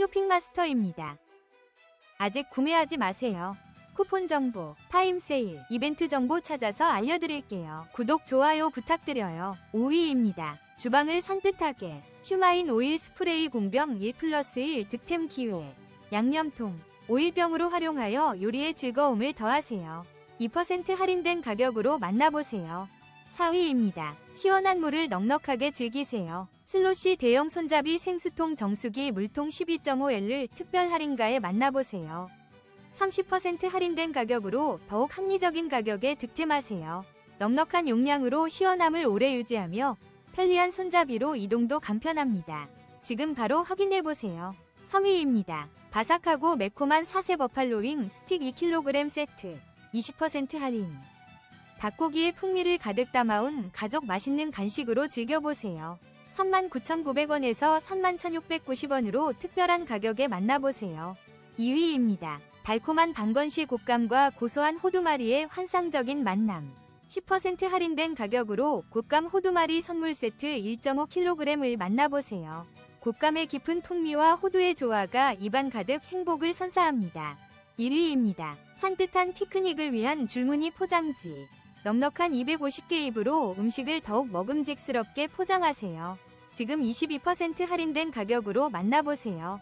쇼핑마스터입니다. 아직 구매하지 마세요. 쿠폰 정보, 타임 세일, 이벤트 정보 찾아서 알려드릴게요. 구독, 좋아요 부탁드려요. 5위입니다. 주방을 산뜻하게 슈마인 오일 스프레이 공병 1 플러스 1 득템 기회 양념통 오일병으로 활용하여 요리의 즐거움을 더하세요. 2% 할인된 가격으로 만나보세요. 4위입니다. 시원한 물을 넉넉하게 즐기세요. 슬로시 대형 손잡이 생수통 정수기 물통 12.5L을 특별 할인가에 만나보세요. 30% 할인된 가격으로 더욱 합리적인 가격에 득템하세요. 넉넉한 용량으로 시원함을 오래 유지하며 편리한 손잡이로 이동도 간편합니다. 지금 바로 확인해보세요. 3위입니다. 바삭하고 매콤한 사세 버팔로윙 스틱 2kg 세트 20% 할인 닭고기의 풍미를 가득 담아온 가족 맛있는 간식으로 즐겨보세요. 39,900원에서 31,690원으로 특별한 가격에 만나보세요. 2위입니다. 달콤한 방건시 곶감과 고소한 호두마리의 환상적인 만남. 10% 할인된 가격으로 곶감 호두마리 선물 세트 1.5kg을 만나보세요. 곶감의 깊은 풍미와 호두의 조화가 입안 가득 행복을 선사합니다. 1위입니다. 산뜻한 피크닉을 위한 줄무늬 포장지. 넉넉한 250개 입으로 음식을 더욱 먹음직스럽게 포장하세요. 지금 22% 할인된 가격으로 만나보세요.